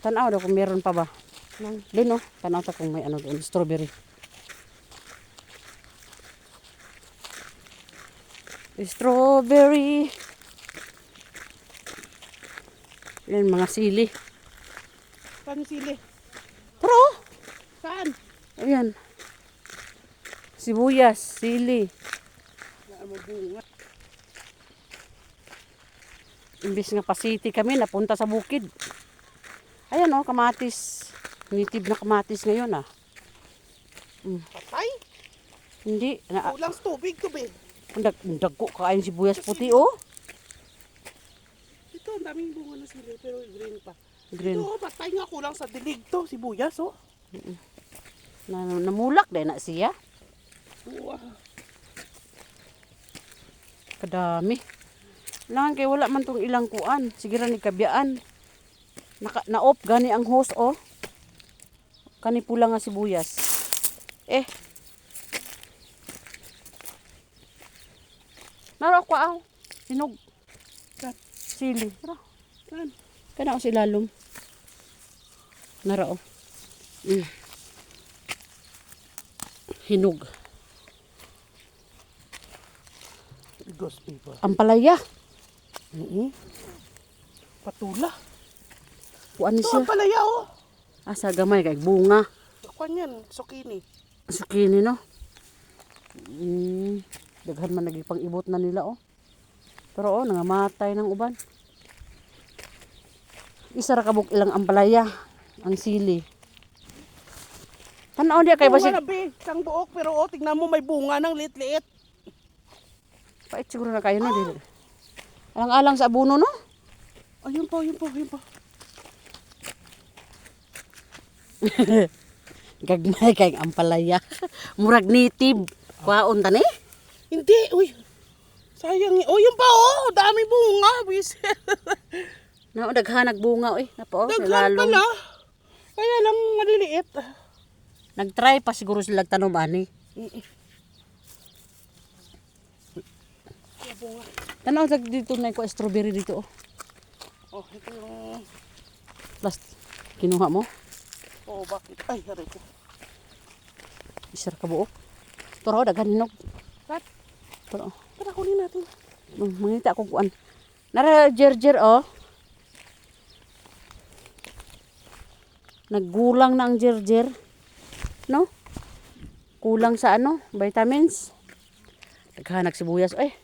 Tanaw daw kung meron pa ba. Oh. Tanaw ta kung may ano doon. Strawberry. Strawberry. Yan mga sili. yung sili? Pero, oh, Saan? ayan. Sibuyas, sili. Imbis nga pasiti kami, napunta sa bukid. Ayan oh, kamatis. Native na kamatis ngayon ah. Patay? Hindi, na, Kulang sa tubig to, be. ang dag, dagko kain sibuyas puti oh. Ito, ang daming bunga ng sili, pero green pa. Green. Ito, patay nga kulang sa dilig to, sibuyas, oh. Na, namulak din na siya. Wow. Kadami. Langan kay wala man tong ilang kuan. Sige ra ni kabiyaan. Naka, na-off gani ang hose oh. Kani pula nga sibuyas. Eh. Naro ko aw. Sinog. Kat. Sili. Naro. Saan? Kana ako si lalom. Naro. oh. Mm. Hinog. Ghost paper. Ampalaya. Mm Patula. Kuan ni siya. ang palaya, oh. Asa gamay kay bunga. Kwan yan, sukini. Sukini no. Mm, daghan man naging pang-ibot na nila oh. Pero oh, nangamatay ng uban. Isa ra kabuk ilang ampalaya ang sili. Tanaw dia kay Bunga basig na, be. Isang buok, pero oh, tignan mo, may bunga ng liit-liit. pait siguro na kayo no dili. Alang-alang sa abuno no. Ayun po, ayun po, ayun po. Gagmay kay ampalaya. Murag native. Kwaon tani. Hindi, uy. Sayang. Oh, yun pa, oh. Dami bunga, bis. Na daghan nagbunga oy. Napo oh, Daghan pala. Kaya lang maliliit. Nagtry pa siguro sila tanom ani. Tanaw sa dito na ko strawberry dito oh. Oh, ito yung... Last kinuha mo. Oh, bakit? Ay, ko. Isar ka buok. Pero daghan hinog. Kat, Pero tara kunin natin. mm, mangita ko kuan. Nara jerjer oh. Naggulang na ang jerjer. No? Kulang sa ano, vitamins. Daghan sibuyas eh.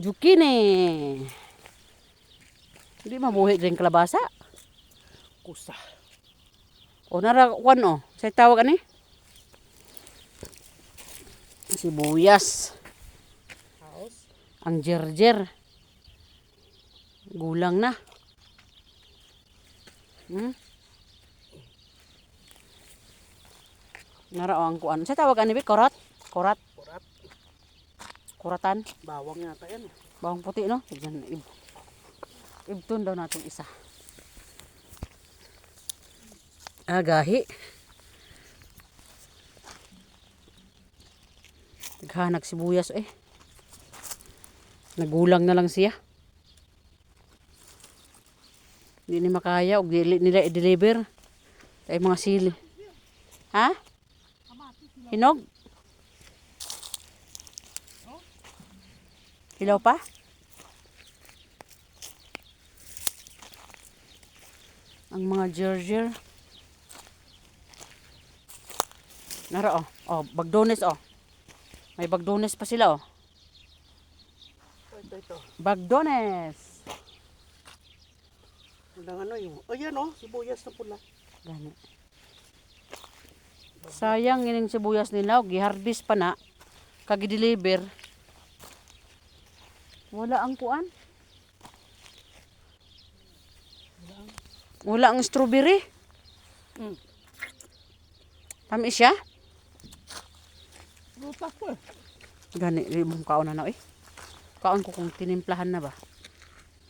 Zucchini. Hindi mabuhi din kalabasa. Kusa. O nara kuan oh. Say tawag ani? Sibuyas. House. Ang jerjer. Gulang na. Hmm? Nara ang kuan. Sa tawag ani bi korat? Korat. Kurat. Kuratan. Bawang yata yan. Bawang puti no. Tignan ib. Ibton daw natin isa. Agahi. Naghanag sibuyas eh. Nagulang na lang siya. Hindi ni makaya og nila i-deliver. Tay mga sili. Ha? Hinog? Hilaw pa? Ang mga gerger. Nara oh. Oh, bagdones oh. May bagdones pa sila oh. Ito, ito. Bagdones. Ang ano yung... Ayan, oh. Sibuyas na pula. Gani. Sayang ining sibuyas nila, og giharbis pa na. Kagi-deliver. Wala ang kuan. Wala ang strawberry. Mm. Tamis siya? Lutas po eh. Gani, di mo kaon na na eh. Kaon ko kung tinimplahan na ba.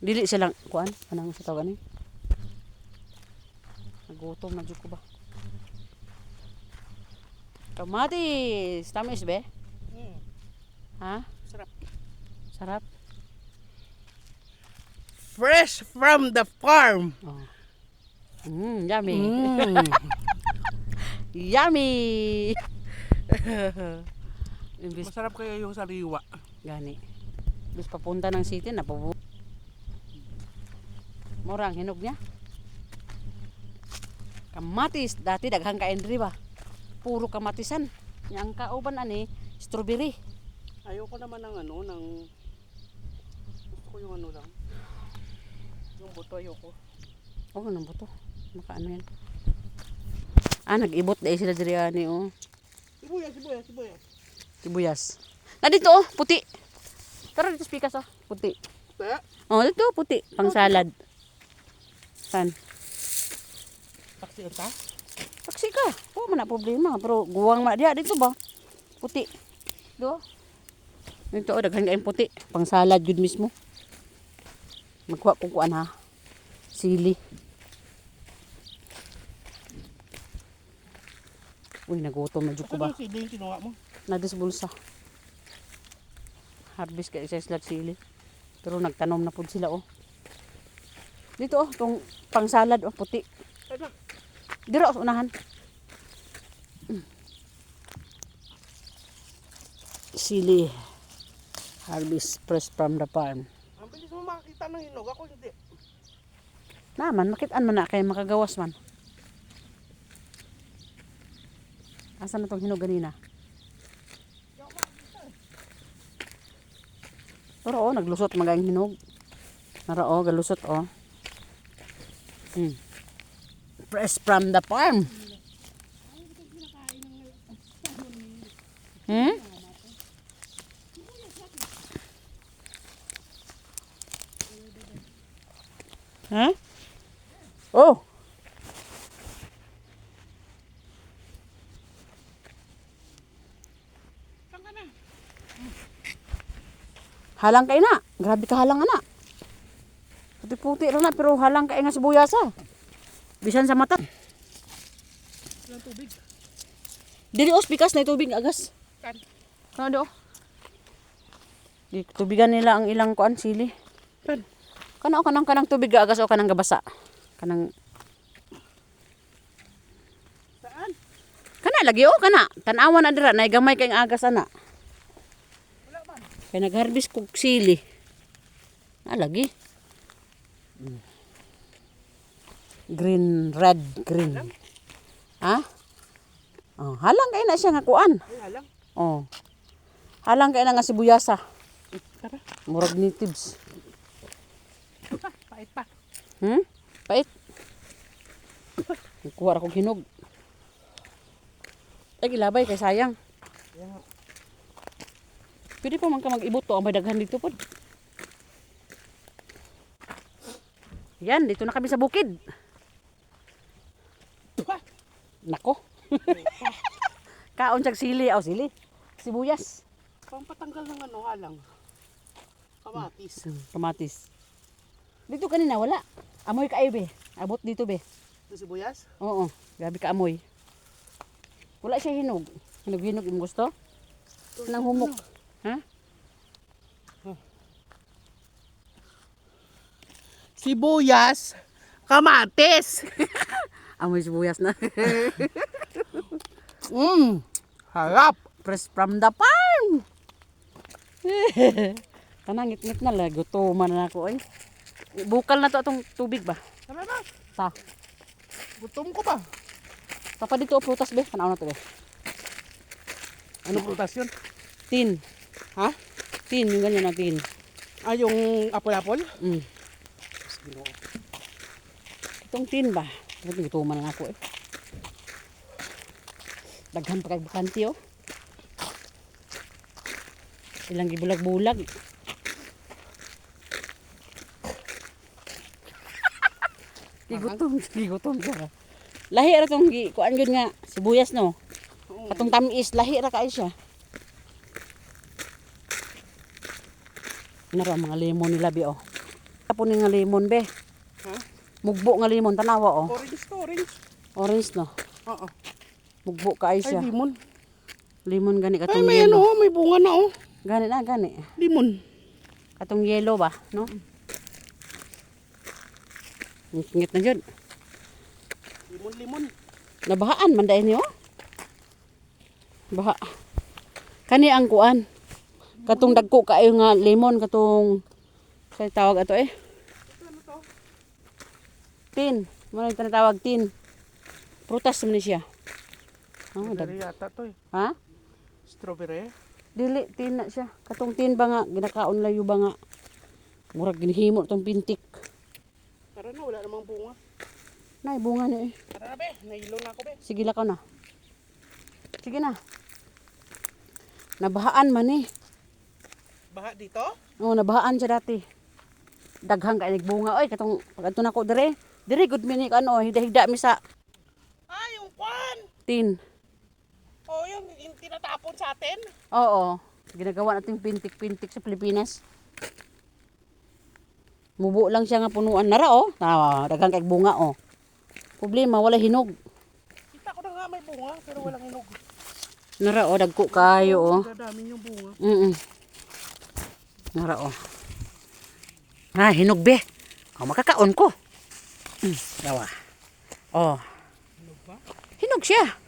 Dili silang kuan, anang sa tawag ni. Nagutom na ko ba. Kamatis, tamis be? Mm. Ha? Sarap. Sarap. Fresh from the farm. Oh. Mm, yummy. Mm. Yummy! Imbis Masarap kaya yung sariwa. gani. Imbis papunta ng city na pabu. Mura ang hinog niya. Kamatis, dati daghang kain diri ba? Puro kamatisan. Yang kauban ani, strawberry. Ayoko naman ng ano, ng... Gusto ko yung ano lang. Yung buto ayoko. Oh, ano ba to? Maka ano yan? Ah, nag-ibot dahil sila diri ani oh. Sibuyas, sibuyas, sibuyas. Sibuyas. Na dito oh, puti. Tara dito spikas oh, puti. Te, Oh, dito puti, pang salad. San? taksi ita. Taksi ka. Oh, mana problema. Pero guwang man dia dito ba? Puti. Do. Dito oh, daghan kayong puti. Pang salad jud mismo. Magkuha ko kuan ha. Sili. Uy, nagutom na jud ko ba? sili yung kinuha mo? Nadis bulsa. Harvest kay isa sila sili. Pero nagtanom na pud sila oh. Dito oh, tong pang salad oh, puti. Dira sa unahan. Sili. Harvest fresh from the farm. Ang bilis mo makakita ng hinog. Ako hindi. Naman, makitaan man na kay makagawas man. Asa na tong hinog ganina? Pero oh, naglusot magang hinog. Nara oh, galusot oh. Hmm. Fresh from the farm. Hmm? Ha? Oh. Saan ka na? Halang kay na. Grabe ka halang ana. Puti-puti ra na pero halang kay nga sibuyas ah. Bisan sa mata. Walang tubig. Dili os bikas na tubig agas. Kan. Ano do? Di tubigan nila ang ilang kuan sili. Kan. Kana o kanang kanang tubig ga agas o kanang gabasa. Kanang Saan? kana lagi o kana. Tanawan na dira nay gamay kay agas ana. Wala man. Kay nag-harvest kog sili. Lagi. Mm. Green, red, green. Ha? Oh, halang kay na siya nga kuan. Ay, halang. Oh. Halang kay na nga sibuyasa. Tara. Murag natives. Pa, pait pa. Hmm? Pait. Kuha ra kog hinog. Ay, gilabay kay sayang. Yan. Pwede pa man ka mag-ibot to, ang may daghan dito po. Yan, dito na kami sa bukid. Nako. Kaon siyag sili. Aw, sili. Sibuyas. Pampatanggal ng ano, halang. Kamatis. Hmm, Kamatis. Dito kanina, wala. Amoy ka be. Abot dito be. Ito sibuyas? Oo, grabe ka amoy. Wala siya hinog. Hinog-hinog yung gusto? Nang humok. Ha? Sibuyas. Kamatis. Amoy sibuyas na. Mmm. Harap. Fresh from the farm. Kanang ngit-ngit na lang. Gutuman na ako eh. Bukal na to atong tubig ba? Tara na. Ta. Gutom ko ba? Papa dito o prutas be. Tanaw na to be. Ano prutas yun? Tin. Ha? Tin. Yung ganyan na tin. Ah, yung apol-apol? Mm. Itong tin ba? Ito gutuman na ako eh. Daghan pa kay bukanti oh. Ilang gibulag-bulag. Gigutom, gigutom ka. Lahi ra tong gi kuan gyud nga sibuyas no. Katong tamis lahi ra kay siya. Naro ang mga lemon nila bi oh. Tapon nga lemon be. Ha? Mugbo nga lemon tanawa oh. Orange to, orange. Orange no. Oo. Mugbo ka ay Ay, siya. limon. Limon gani Ay, katong may ano, yellow. may bunga na oh. Gani na gani. Limon. Katong yellow ba, no? Ngit na jud. Limon-limon. Nabahaan man dahil niyo. Baha. Kani ang kuan. Katong dagko kaayo nga lemon katong sa tawag ato eh. Tin. Mo na tinatawag tin. Prutas man siya. Ah, dag. Yata to eh. Ha? Strawberry. Dili tin na siya. Katong tin ba nga ginakaon layo ba nga. Murag ginhimo tong pintik. Tara na, wala namang bunga. Nay bunga ni eh. Tara na be, nahilo na ako be. Sige lakaw na. Sige na. Nabahaan man eh. Baha dito? Oo, nabahaan siya dati. Daghang kay nagbunga oy katong pag nako dire. Dire good minute ano, hida-hida mi sa Ah, yung kwan! tin. Oh, yung, yung tinatapon sa atin. Oo. Ginagawa nating pintik-pintik sa Pilipinas. Mubo lang siya nga punuan nara oh. Ah, daghang kay bunga oh. Problema wala hinog. Kita ko na nga may bunga, pero walang hinog. Nara oh, dagko kayo oh. Dadamin yung bunga. Mm. Nara oh. Ah, hinog be. Oh, makakaon ko. Mm, dawa. Oh, ba? hinog siya.